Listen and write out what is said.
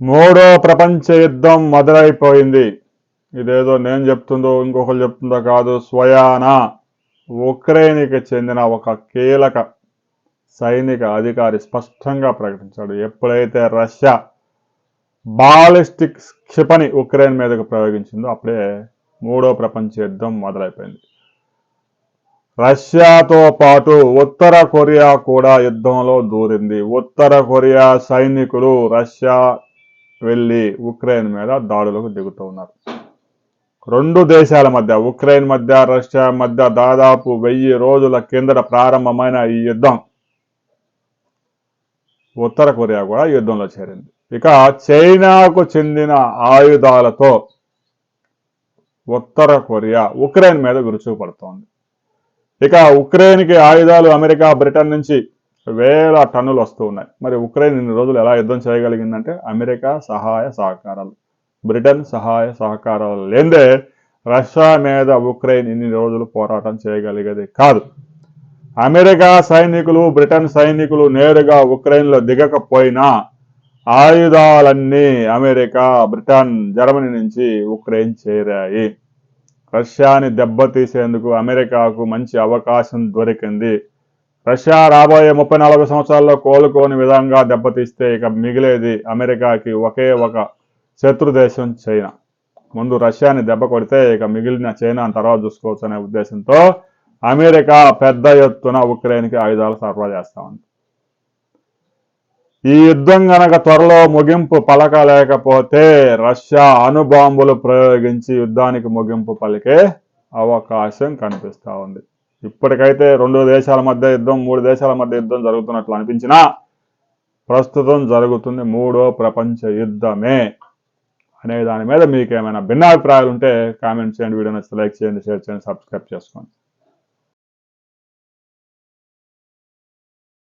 మూడో ప్రపంచ యుద్ధం మొదలైపోయింది. ఇదేదో నేను చెప్తుందో ఇంకొకరు చెప్తుందో కాదు స్వయాన ఉక్రెయిన్కి చెందిన ఒక కీలక సైనిక అధికారి స్పష్టంగా ప్రకటించాడు. ఎప్పుడైతే రష్యా బాలిస్టిక్ క్షిపణి ఉక్రెయిన్ మీదకు ప్రయోగించిందో అప్పుడే మూడో ప్రపంచ యుద్ధం మొదలైపోయింది. రష్యాతో పాటు ఉత్తర కొరియా కూడా యుద్ధంలో దూరింది. ఉత్తర కొరియా సైనికులు రష్యా వెళ్ళి ఉక్రెయిన్ మీద దాడులకు దిగుతూ ఉన్నారు రెండు దేశాల మధ్య ఉక్రెయిన్ మధ్య రష్యా మధ్య దాదాపు వెయ్యి రోజుల కిందట ప్రారంభమైన ఈ యుద్ధం ఉత్తర కొరియా కూడా యుద్ధంలో చేరింది. ఇక చైనాకు చెందిన ఆయుధాలతో ఉత్తర కొరియా ఉక్రెయిన్ మీద విరుచుకుపడుతోంది. ఇక ఉక్రెయిన్కి ఆయుధాలు అమెరికా బ్రిటన్ నుంచి వేల టన్నులు వస్తూ ఉన్నాయి. మరి ఉక్రెయిన్ ఇన్ని రోజులు ఎలా యుద్ధం చేయగలిగిందంటే అమెరికా సహాయ సహకారాలు బ్రిటన్ సహాయ సహకారాలు లేదే రష్యా మీద ఉక్రెయిన్ ఇన్ని రోజులు పోరాటం చేయగలిగేది కాదు. అమెరికా సైనికులు బ్రిటన్ సైనికులు నేరుగా ఉక్రెయిన్లో దిగకపోయినా ఆయుధాలన్నీ అమెరికా బ్రిటన్ జర్మనీ నుంచి ఉక్రెయిన్ చేరాయి. రష్యాని దెబ్బతీసేందుకు అమెరికాకు మంచి అవకాశం దొరికింది. రష్యా రాబోయే ముప్పై నలభై సంవత్సరాల్లో కోలుకోని విధంగా దెబ్బతీస్తే ఇక మిగిలేది అమెరికాకి ఒకే ఒక శత్రు దేశం చైనా. ముందు రష్యాని దెబ్బ కొడితే ఇక మిగిలిన చైనా తర్వాత చూసుకోవచ్చు అనే ఉద్దేశంతో అమెరికా పెద్ద ఎత్తున ఉక్రెయిన్కి ఆయుధాలు సరఫరా చేస్తా ఉంది. ఈ యుద్ధం గనక త్వరలో ముగింపు పలకలేకపోతే రష్యా అణుబాంబులు ప్రయోగించి యుద్ధానికి ముగింపు పలికే అవకాశం కనిపిస్తూ ఉంది. ఇప్పటికైతే రెండు దేశాల మధ్య యుద్ధం మూడు దేశాల మధ్య యుద్ధం జరుగుతున్నట్లు అనిపించినా ప్రస్తుతం జరుగుతుంది మూడో ప్రపంచ యుద్ధమే అనే దాని మీద మీకు ఏమైనా భిన్నాభిప్రాయాలు ఉంటే కామెంట్ చేయండి వీడియో నచ్చితే లైక్ చేయండి షేర్ చేయండి సబ్స్క్రైబ్ చేసుకోండి.